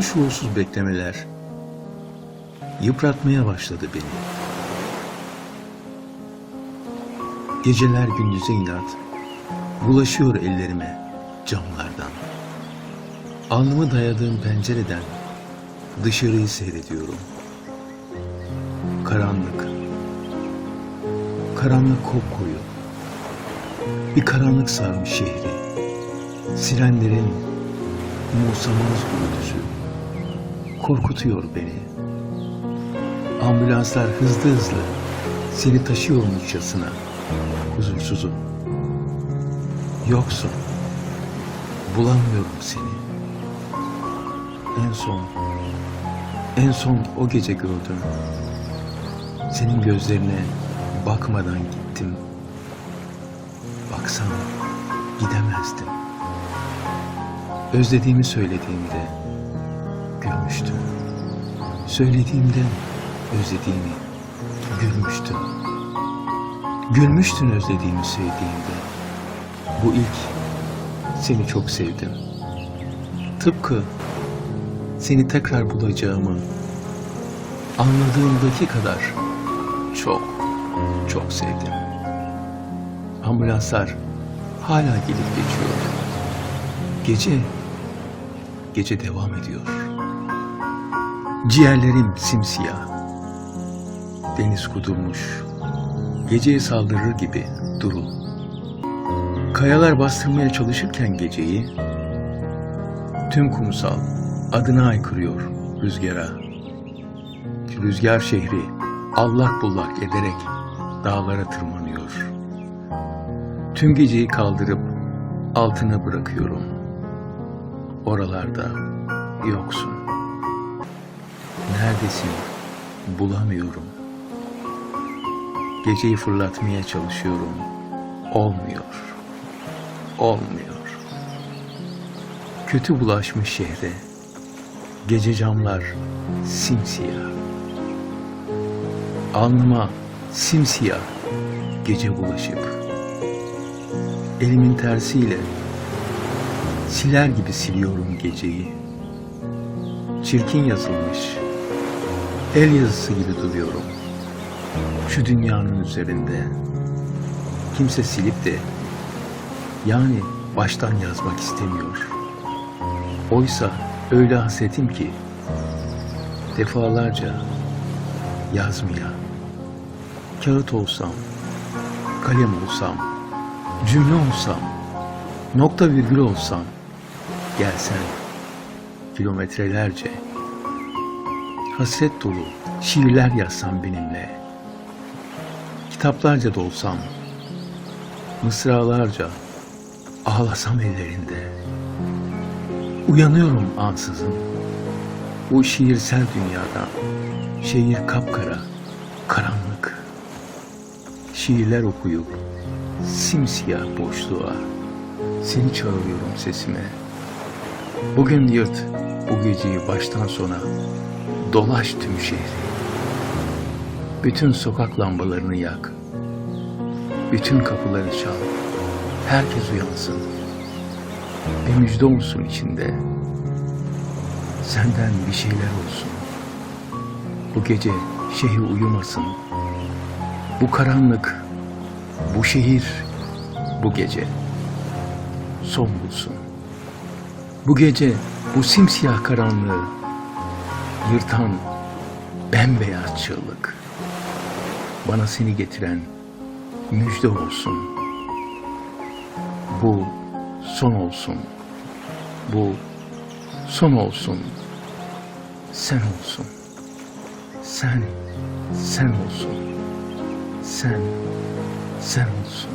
Bu şuursuz beklemeler yıpratmaya başladı beni. Geceler gündüze inat, bulaşıyor ellerime camlardan. Alnımı dayadığım pencereden dışarıyı seyrediyorum. Karanlık, karanlık kopkoyu, bir karanlık sarmış şehri. Sirenlerin umursamaz gürültüsü korkutuyor beni. Ambulanslar hızlı hızlı seni taşıyormuşçasına huzursuzum. Yoksun. Bulamıyorum seni. En son, en son o gece gördüm. Senin gözlerine bakmadan gittim. Baksam gidemezdim. Özlediğimi söylediğimde gülmüştün. Söylediğimde özlediğimi gülmüştün. Gülmüştün özlediğimi söylediğimde. Bu ilk seni çok sevdim. Tıpkı seni tekrar bulacağımı anladığımdaki kadar çok çok sevdim. Ambulanslar hala gelip geçiyor. Gece, gece devam ediyor. Ciğerlerim simsiyah. Deniz kudurmuş. Geceye saldırır gibi duru. Kayalar bastırmaya çalışırken geceyi, tüm kumsal adına aykırıyor rüzgara. Rüzgar şehri allak bullak ederek dağlara tırmanıyor. Tüm geceyi kaldırıp altına bırakıyorum. Oralarda yoksun. Neredesin? Bulamıyorum. Geceyi fırlatmaya çalışıyorum. Olmuyor. Olmuyor. Kötü bulaşmış şehre. Gece camlar simsiyah. Alnıma simsiyah gece bulaşıp elimin tersiyle siler gibi siliyorum geceyi. Çirkin yazılmış el yazısı gibi duruyorum. Şu dünyanın üzerinde kimse silip de yani baştan yazmak istemiyor. Oysa öyle hasretim ki defalarca yazmaya kağıt olsam, kalem olsam, cümle olsam, nokta virgül olsam, gelsen kilometrelerce hasret dolu şiirler yazsam benimle, kitaplarca dolsam, mısralarca ağlasam ellerinde, uyanıyorum ansızın bu şiirsel dünyadan, şehir kapkara, karanlık, şiirler okuyup simsiyah boşluğa seni çağırıyorum sesime. Bugün yırt bu geceyi baştan sona dolaş tüm şehri. Bütün sokak lambalarını yak. Bütün kapıları çal. Herkes uyansın. Bir müjde olsun içinde. Senden bir şeyler olsun. Bu gece şehir uyumasın. Bu karanlık, bu şehir, bu gece son bulsun. Bu gece bu simsiyah karanlığı yırtan bembeyaz çığlık bana seni getiren müjde olsun. Bu son olsun. Bu son olsun. Sen olsun. Sen, sen olsun. Sen, sen olsun.